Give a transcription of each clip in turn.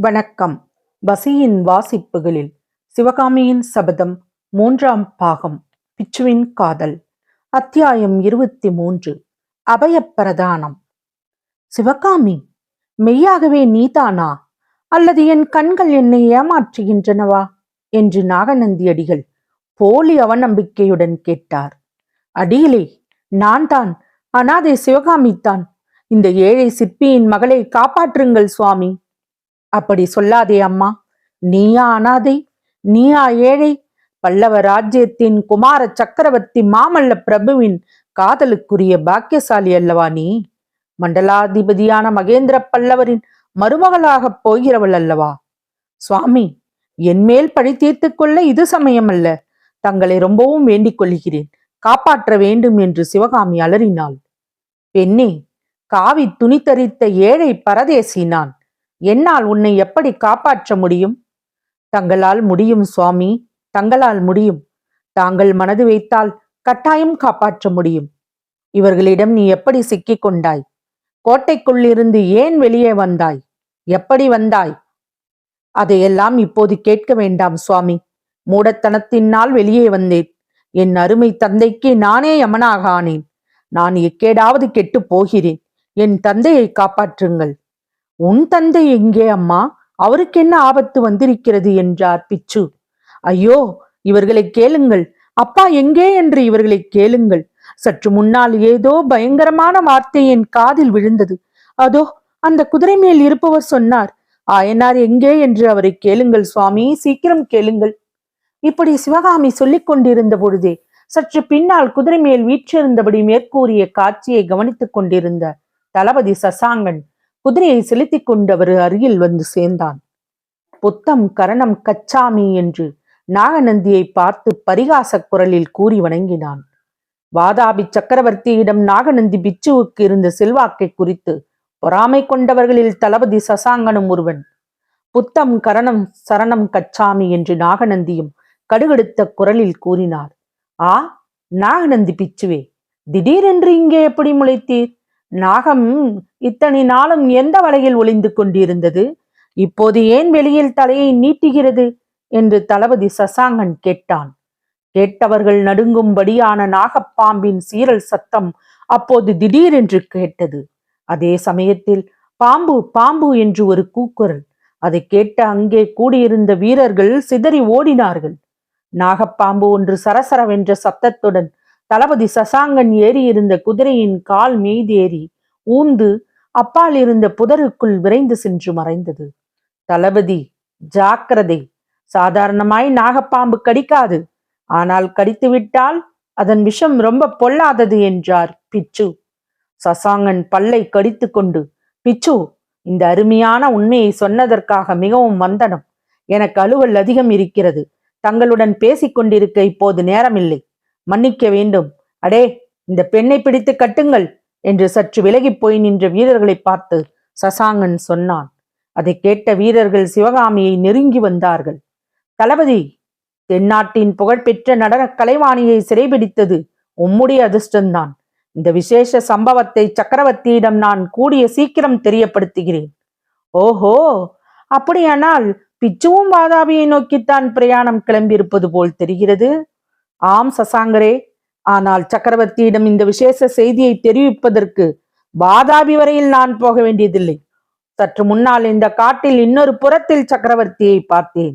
வணக்கம். வசியின் வாசிப்புகளில் சிவகாமியின் சபதம் மூன்றாம் பாகம் பிச்சுவின் காதல் அத்தியாயம் இருபத்தி மூன்று அபயப்பிரதானம் சிவகாமி மெய்யாகவே நீதானா? அல்லது என் கண்கள் என்னை ஏமாற்றுகின்றனவா? என்று நாகநந்தியடிகள் போலி அவநம்பிக்கையுடன் கேட்டார். அடியிலே நான் தான் அனாதை சிவகாமி தான் இந்த ஏழை சிற்பியின் மகளை காப்பாற்றுங்கள் சுவாமி. அப்படி சொல்லாதே அம்மா. நீயா அனாதை நீயா ஏழை. பல்லவ ராஜ்யத்தின் குமார சக்கரவர்த்தி மாமல்ல பிரபுவின் காதலுக்குரிய பாக்கியசாலி அல்லவா நீ? மண்டலாதிபதியான மகேந்திர பல்லவரின் மருமகளாகப் போகிறவள் அல்லவா? சுவாமி என்மேல் பழி தீர்த்து கொள்ள இது சமயமல்ல. தங்களை ரொம்பவும் வேண்டிக் கொள்கிறேன். காப்பாற்ற வேண்டும் என்று சிவகாமி அலறினாள். பெண்ணே காவி துணி தரித்த ஏழை பரதேசி நான் என்னால் உன்னை எப்படி காப்பாற்ற முடியும்? தங்களால் முடியும் சுவாமி. தங்களால் முடியும். தாங்கள் மனது வைத்தால் கட்டாயம் காப்பாற்ற முடியும். இவர்களிடம் நீ எப்படி சிக்கிக் கொண்டாய்? கோட்டைக்குள்ளிருந்து ஏன் வெளியே வந்தாய்? எப்படி வந்தாய்? அதையெல்லாம் இப்போது கேட்க வேண்டாம் சுவாமி. மூடத்தனத்தினால் வெளியே வந்தேன். என் அருமை தந்தைக்கு நானே யமனாக ஆனேன். நான் எக்கேடாவது கெட்டுப் போகிறேன். என் தந்தையை காப்பாற்றுங்கள். உன் தந்தை எங்கே அம்மா? அவருக்கு என்ன ஆபத்து வந்திருக்கிறது? என்றார் பிச்சு. ஐயோ இவர்களை கேளுங்கள். அப்பா எங்கே என்று இவர்களை கேளுங்கள். சற்று முன்னால் ஏதோ பயங்கரமான வார்த்தை என் காதில் விழுந்தது. அதோ அந்த குதிரை மேல் இருப்பவர் சொன்னார். ஆயனார் எங்கே என்று அவரை கேளுங்கள் சுவாமி. சீக்கிரம் கேளுங்கள். இப்படி சிவகாமி சொல்லிக் கொண்டிருந்த பொழுதே சற்று பின்னால் குதிரை மேல் வீற்றிருந்தபடி மேற்கூறிய காட்சியை கவனித்துக் கொண்டிருந்த தளபதி சசாங்கன் குதிரையை செலுத்திக் கொண்டு அவர் அருகில் வந்து சேர்ந்தான். புத்தம் கரணம் கச்சாமி என்று நாகநந்தியை பார்த்து பரிகாச குரலில் கூறி வணங்கினான். வாதாபி சக்கரவர்த்தியிடம் நாகநந்தி பிச்சுவுக்கு இருந்த செல்வாக்கை குறித்து பொறாமை கொண்டவர்களில் தளபதி சசாங்கனும் ஒருவன். புத்தம் கரணம் சரணம் கச்சாமி என்று நாகநந்தியும் கடுகெடுத்த குரலில் கூறினார். ஆ நாகநந்தி பிச்சுவே திடீரென்று இங்கே எப்படி முளைத்தீர்? நாகம் இத்தனை நாளும் எந்த வலையில் ஒளிந்து கொண்டிருந்தது? இப்போது ஏன் வெளியில் தலையை நீட்டுகிறது? என்று தளபதி சசாங்கன் கேட்டான். கேட்டவர்கள் நடுங்கும்படியான நாகப்பாம்பின் சீரல் சத்தம் அப்போது திடீரென்று கேட்டது. அதே சமயத்தில் பாம்பு பாம்பு என்று ஒரு கூக்குரல். அதை கேட்ட அங்கே கூடியிருந்த வீரர்கள் சிதறி ஓடினார்கள். நாகப்பாம்பு ஒன்று சரசரவென்ற சத்தத்துடன் தளபதி சசாங்கன் ஏறியிருந்த குதிரையின் கால் மீதேறி ஊந்து அப்பால் இருந்த புதருக்குள் விரைந்து சென்று மறைந்தது. தளபதி ஜாக்கிரதை சாதாரணமாய் நாகப்பாம்பு கடிக்காது. ஆனால் கடித்துவிட்டால் அதன் விஷம் ரொம்ப பொல்லாதது என்றார் பிச்சு. சசாங்கன் பல்லை கடித்து கொண்டு பிச்சு இந்த அருமையான உண்மையை சொன்னதற்காக மிகவும் வந்தனம். எனக்கு அலுவல் அதிகம் இருக்கிறது. தங்களுடன் பேசிக்கொண்டிருக்க இப்போது நேரமில்லை. மன்னிக்க வேண்டும். அடே இந்த பெண்ணை பிடித்து கட்டுங்கள். என்று சற்று விலகிப் போய் நின்ற வீரர்களை பார்த்து சசாங்கன் சொன்னான் அதை கேட்ட வீரர்கள் சிவகாமியை நெருங்கி வந்தார்கள். தளபதி தென்னாட்டின் புகழ்பெற்ற நடன கலைவாணியை சிறைபிடித்தது உம்முடைய அதிர்ஷ்டம்தான். இந்த விசேஷ சம்பவத்தை சக்கரவர்த்தியிடம் நான் கூடிய சீக்கிரம் தெரியப்படுத்துகிறேன். ஓஹோ! அப்படியானால் பிச்சுவும் வாதாபியை நோக்கித்தான் பிரயாணம் கிளம்பியிருப்பது போல் தெரிகிறது. ஆம் சசாங்கரே ஆனால் சக்கரவர்த்தியிடம் இந்த விசேஷ செய்தியை தெரிவிப்பதற்கு வாதாபி வரையில் நான் போக வேண்டியதில்லை. சற்று முன்னால் இந்த காட்டில் இன்னொரு புறத்தில் சக்கரவர்த்தியை பார்த்தேன்.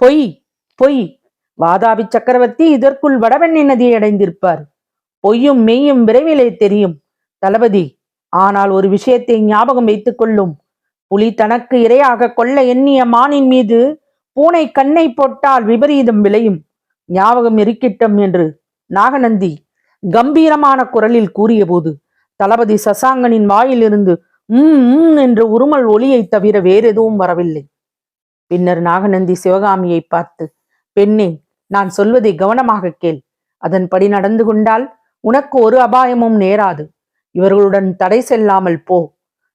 பொய் பொய். வாதாபி சக்கரவர்த்தி இதற்குள் வடவெண்ணி நதியை அடைந்திருப்பார். பொய்யும் மெய்யும் விரைவிலே தெரியும். தளபதி ஆனால் ஒரு விஷயத்தை ஞாபகம் வைத்துக் கொள்ளும். புலி தனக்கு இரையாக கொள்ள எண்ணிய மானின் மீது பூனை கண்ணை போட்டால் விபரீதம் விளையும். ஞாபகம் இருக்கிட்டம் என்று நாகநந்தி கம்பீரமான குரலில் கூறியபோது தளபதி சசாங்கனின் வாயிலிருந்து உம் உம் என்ற உருமல் ஒளியை தவிர வேறெதுவும் வரவில்லை. பின்னர் நாகநந்தி சிவகாமியை பார்த்து பெண்ணே நான் சொல்வதை கவனமாக கேள். அதன்படி நடந்து கொண்டால் உனக்கு ஒரு அபாயமும் நேராது. இவர்களுடன் தடை செல்லாமல் போ.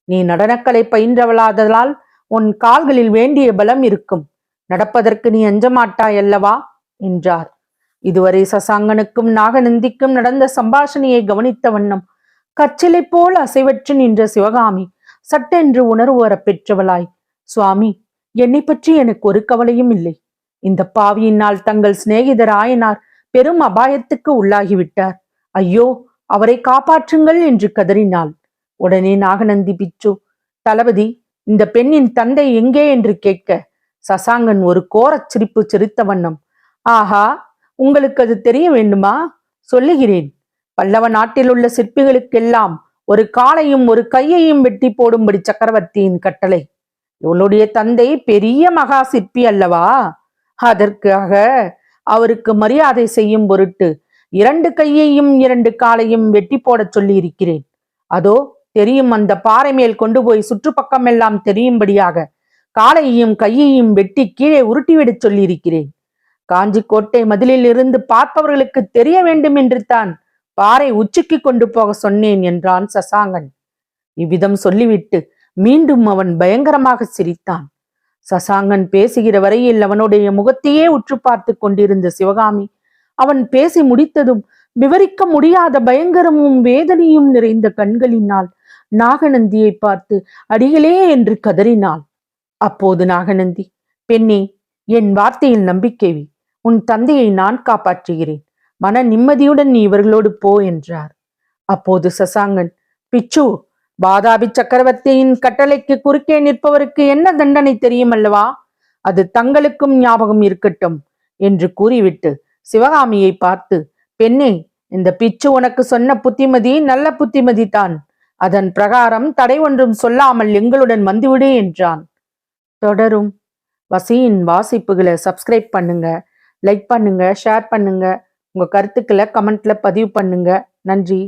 நீ நடனக்கலை பயின்றவளாததால் உன் கால்களில் வேண்டிய பலம் இருக்கும். நடப்பதற்கு நீ அஞ்சமாட்டாய் அல்லவா என்றார். இதுவரை சசாங்கனுக்கும் நாகநந்திக்கும் நடந்த சம்பாஷணையை கவனித்த வண்ணம் கச்சிலை போல் அசைவற்று நின்ற சிவகாமி சட்டென்று உணர்வு வரப் பெற்றவளாய். சுவாமி என்னை பற்றி எனக்கு ஒரு கவலையும் இல்லை. இந்த பாவியினால் தங்கள் சிநேகிதர் ஆயனார் பெரும் அபாயத்துக்கு உள்ளாகிவிட்டார். ஐயோ அவரை காப்பாற்றுங்கள் என்று கதறினாள். உடனே நாகநந்தி பிச்சு தளபதி இந்த பெண்ணின் தந்தை எங்கே? என்று கேட்க சசாங்கன் ஒரு கோரச் சிரிப்பு சிரித்த வண்ணம். ஆஹா! உங்களுக்கு அது தெரிய வேண்டுமா? சொல்லுகிறேன். பல்லவ நாட்டில் உள்ள சிற்பிகளுக்கெல்லாம் ஒரு காலையும் ஒரு கையையும் வெட்டி போடும்படி சக்கரவர்த்தியின் கட்டளை. இவளுடைய தந்தை பெரிய மகா சிற்பி அல்லவா? அதற்காக அவருக்கு மரியாதை செய்யும் பொருட்டு இரண்டு கையையும் இரண்டு காலையும் வெட்டி போடச் சொல்லி இருக்கிறேன் அதோ தெரியும் அந்த பாறை மேல் கொண்டு போய் சுற்றுப்பக்கம் எல்லாம் தெரியும்படியாக காலையையும் கையையும் வெட்டி கீழே உருட்டிவிடச் சொல்லியிருக்கிறேன். காஞ்சி கோட்டை மதிலில் இருந்து பார்ப்பவர்களுக்கு தெரிய வேண்டும் என்று தான் பாறை உச்சிக்கு கொண்டு போக சொன்னேன் என்றான் சசாங்கன். இவ்விதம் சொல்லிவிட்டு மீண்டும் அவன் பயங்கரமாக சிரித்தான். சசாங்கன் பேசுகிற வரையில் அவனுடைய முகத்தையே உற்று பார்த்து கொண்டிருந்த சிவகாமி அவன் பேசி முடித்ததும் விவரிக்க முடியாத பயங்கரமும் வேதனையும் நிறைந்த கண்களினால் நாகநந்தியை பார்த்து அடிகளே என்று கதறினாள். அப்போது நாகநந்தி பெண்ணே என் வார்த்தையில் நம்பிக்கை வை. உன் தந்தையை நான் காப்பாற்றுகிறேன். மன நிம்மதியுடன் நீ இவர்களோடு போ என்றார். அப்போது சசாங்கன் பிச்சு பாதாபி சக்கரவர்த்தியின் கட்டளைக்கு குறுக்கே நிற்பவருக்கு என்ன தண்டனை தெரியும் அல்லவா அது தங்களுக்கும் ஞாபகம் இருக்கட்டும் என்று கூறிவிட்டு சிவகாமியை பார்த்து பெண்ணே இந்த பிச்சு உனக்கு சொன்ன புத்திமதி நல்ல புத்திமதி தான். அதன் பிரகாரம் தடை ஒன்றும் சொல்லாமல் எங்களுடன் வந்துவிடு என்றான். தொடரும். வசியின் வாசிப்புகளை சப்ஸ்கிரைப் பண்ணுங்க. லைக் பண்ணுங்க ஷேர் பண்ணுங்க. உங்க கருத்துக்களை கமெண்ட்ல பதிவு பண்ணுங்க. நன்றி.